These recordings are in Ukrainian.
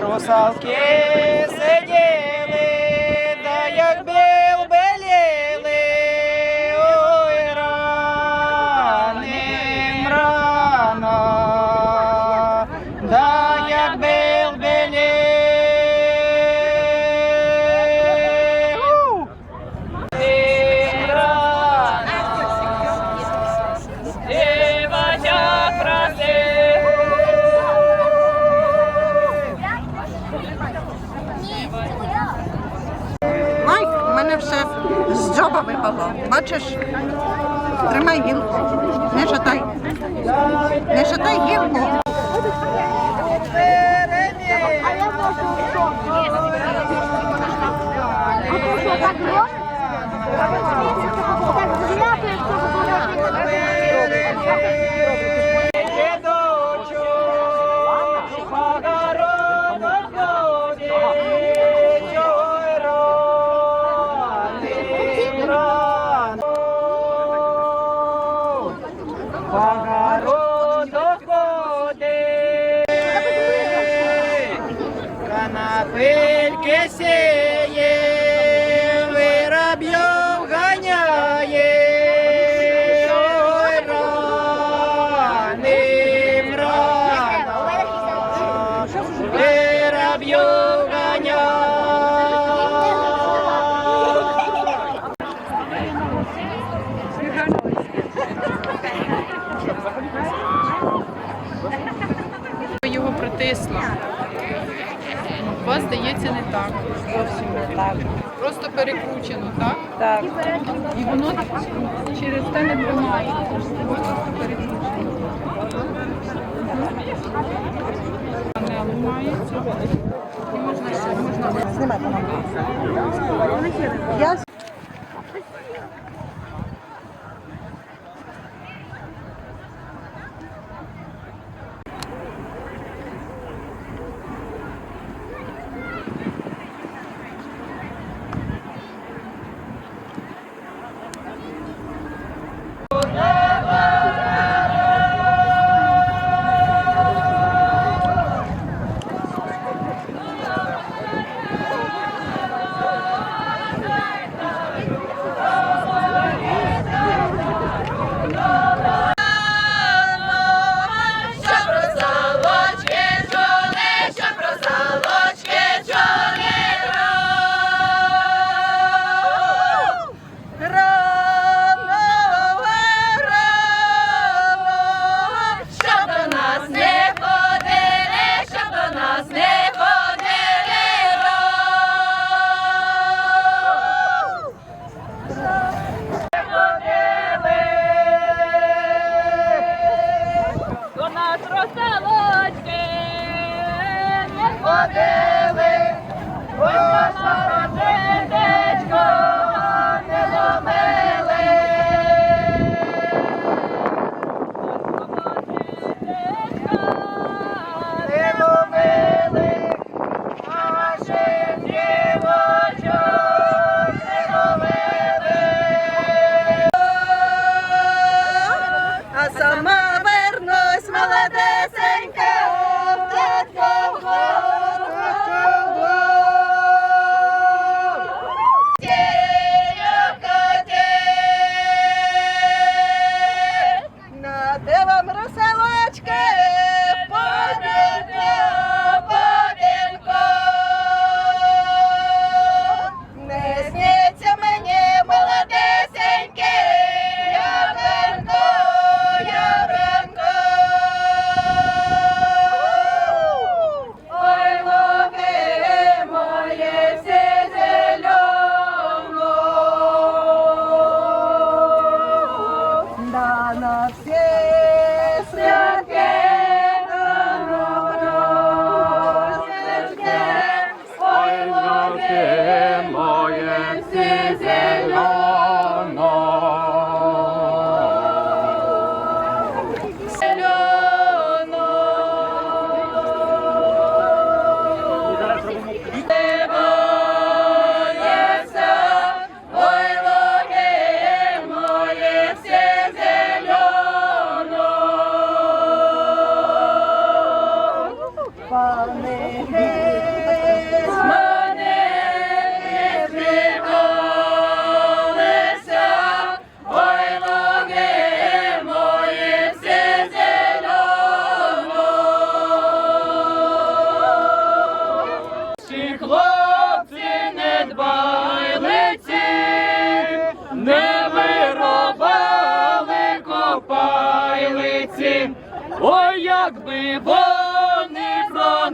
Русалки сидять. дерева випало. Бачиш? Тримай гілку. Не шатай. Не шатай гілку. Так зляпається. зовсім не так. Зовсім не так. Просто перекручено, так? Так. І воно через те не приймає. Просто перекручено. Не ламається. І можна, ще можна. Знімати.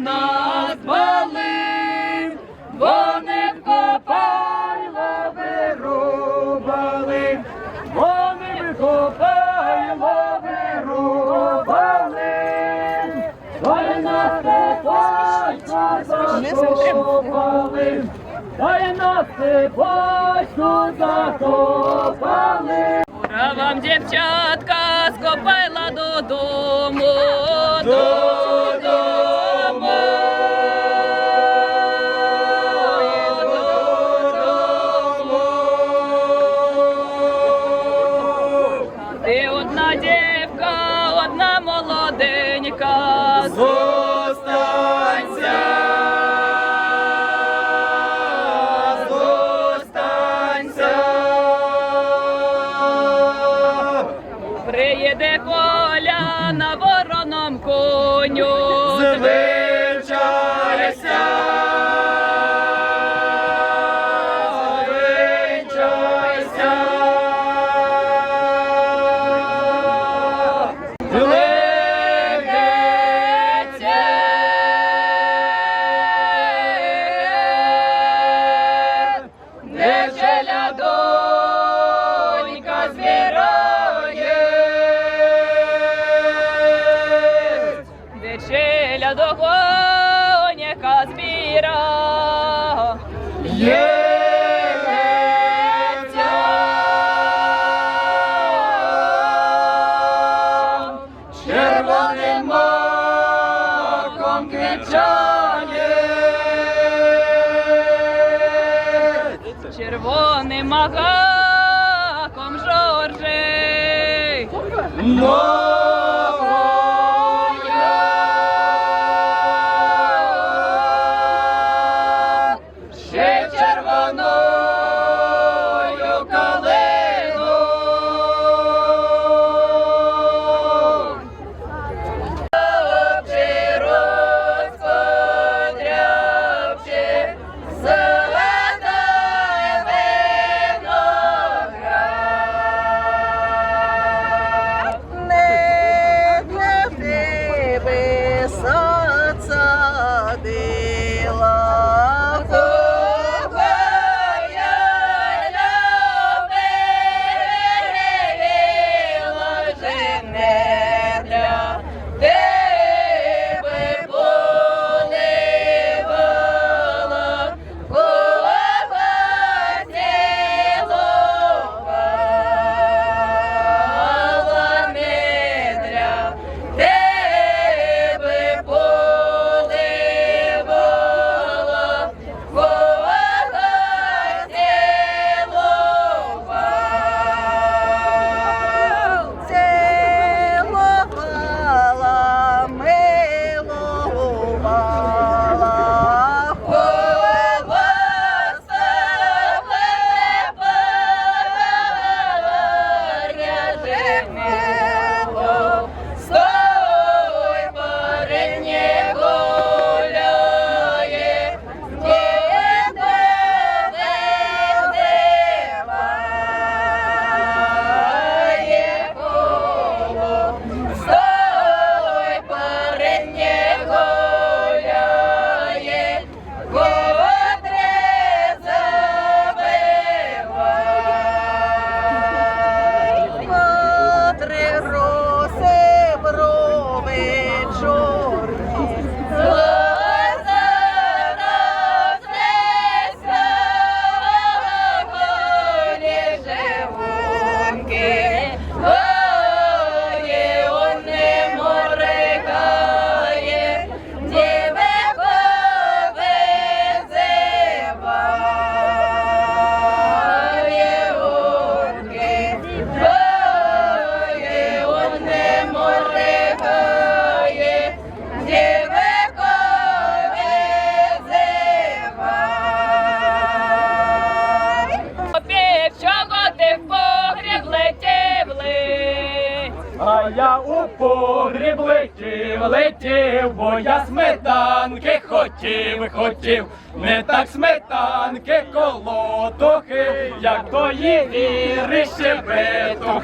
нас балив, бо не вкопайло вирубали, бо не вкопайло вирубали, ой нас батько закопали, ой нас батько закопали. Ура вам, дівчатка, скопайла додому.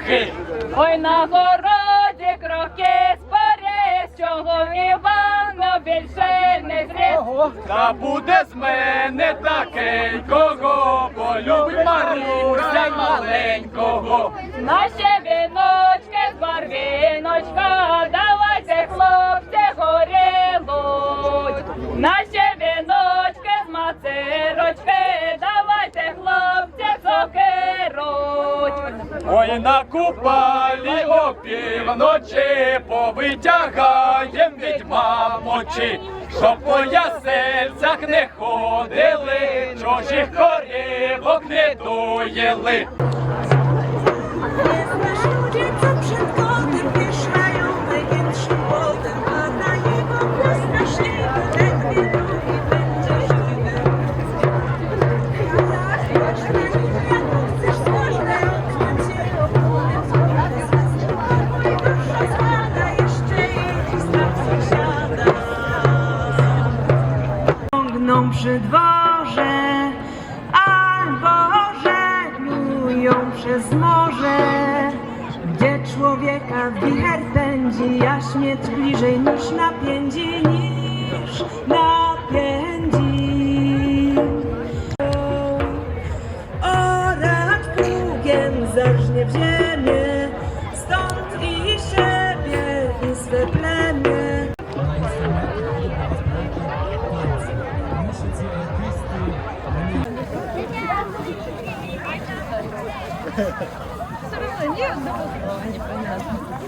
Ой на городі кроки спари, чого Івана більше не зріс. Та буде з мене такенького, бо любить Маруся маленького. Наші віночки з барвіночка, давайте, хлопці, горілуть. Ой, на купалі опівночі повитягаєм відьма мочі, щоб по ясельцях не ходили, чужих корівок не доїли. Pędzi, śmierć bliżej niż napędzi, niż napędzi. Orać pługiem zażnie w ziemię, stąd i siebie i swe plemię.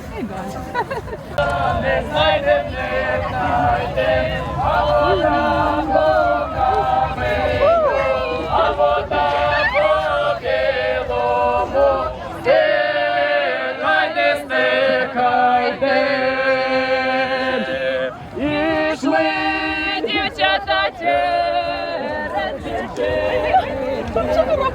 Не Ішли Дівчата через Вечора,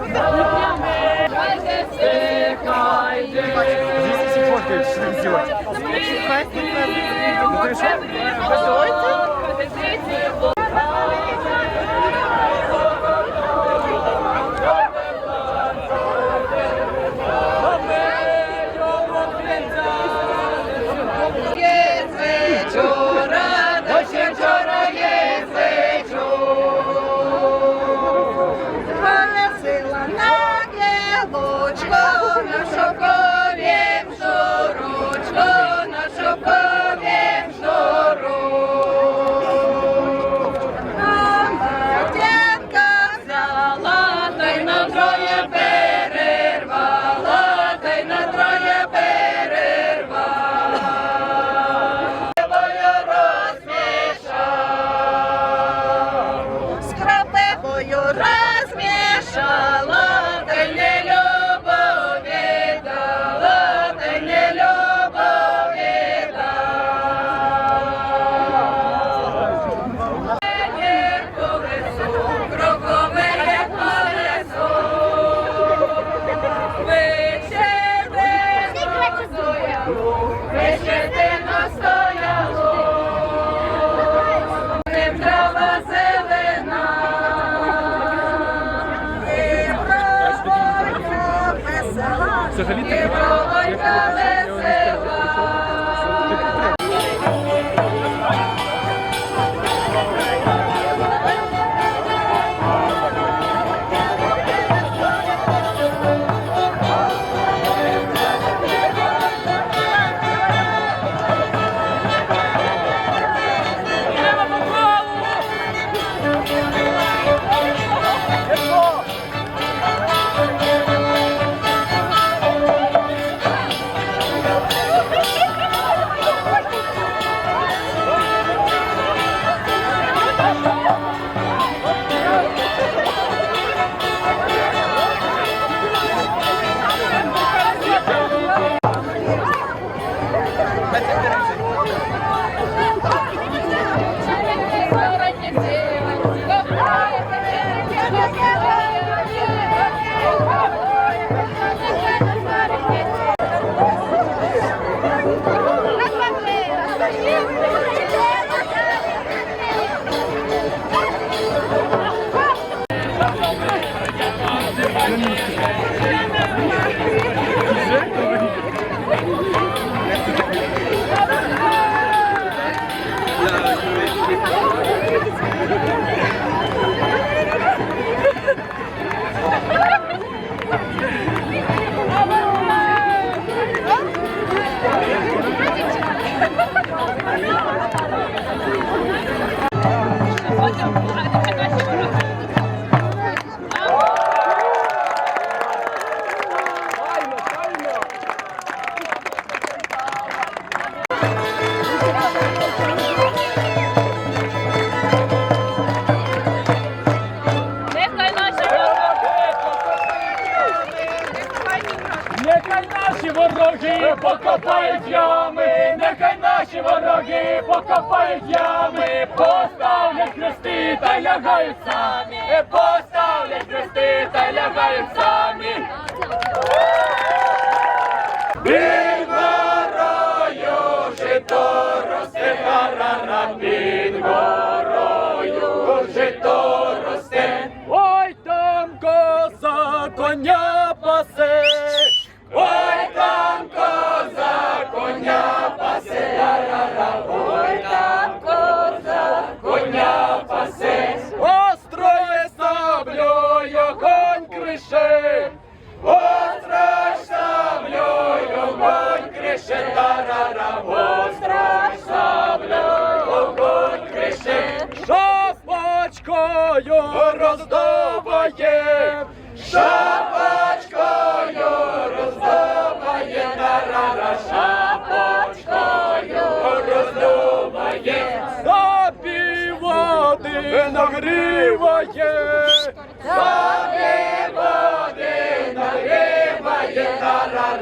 покопають ями, поставлять хрести та лягають самі, е, поставлять хрести та лягають.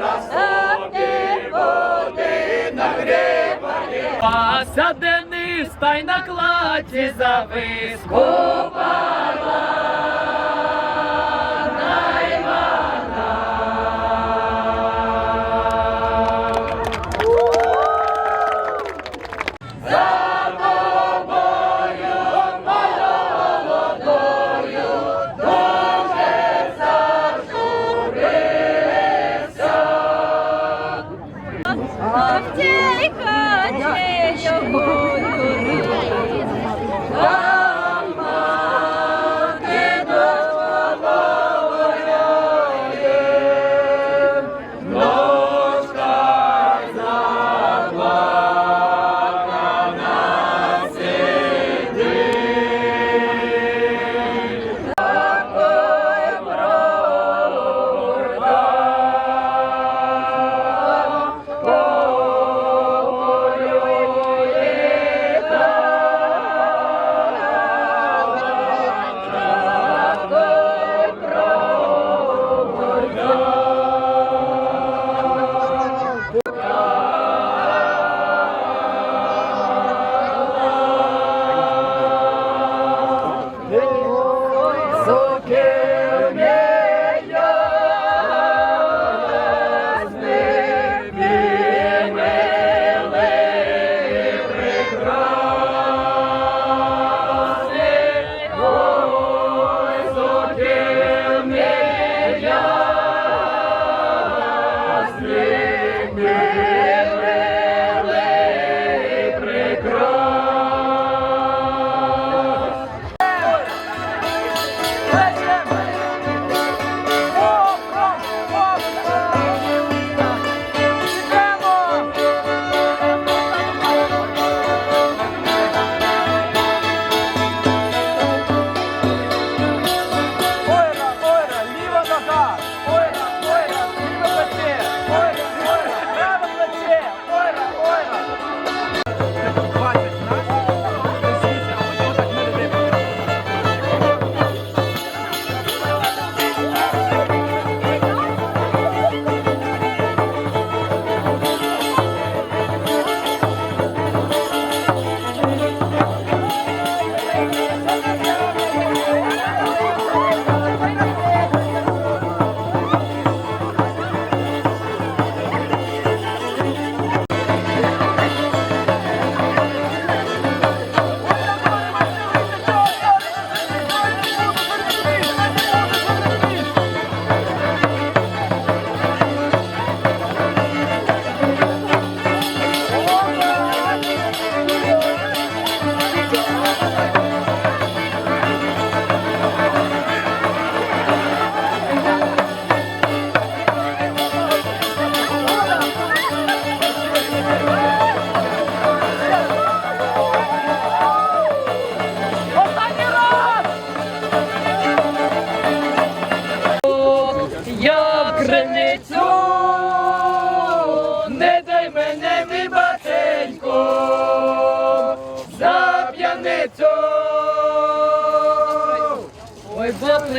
Настоки води нагріває. Паса Денис, та й на кладі завис. Купала.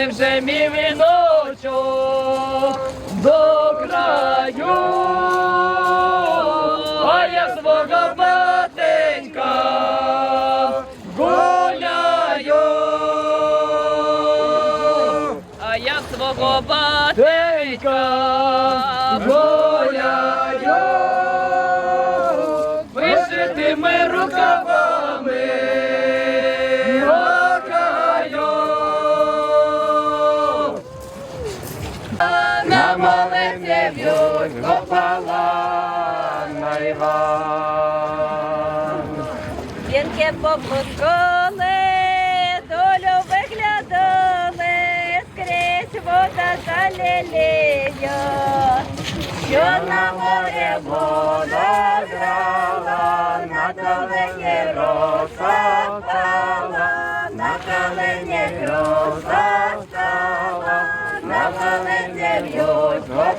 Вже мій віночок На молитві б'ють копала на Іван. Вінки попускали, долю виглядали, скрізь вода заліліє, що на море вода грала, на калині роса впала, на калині роса Нахалете бьет, вот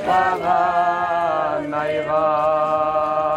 на его.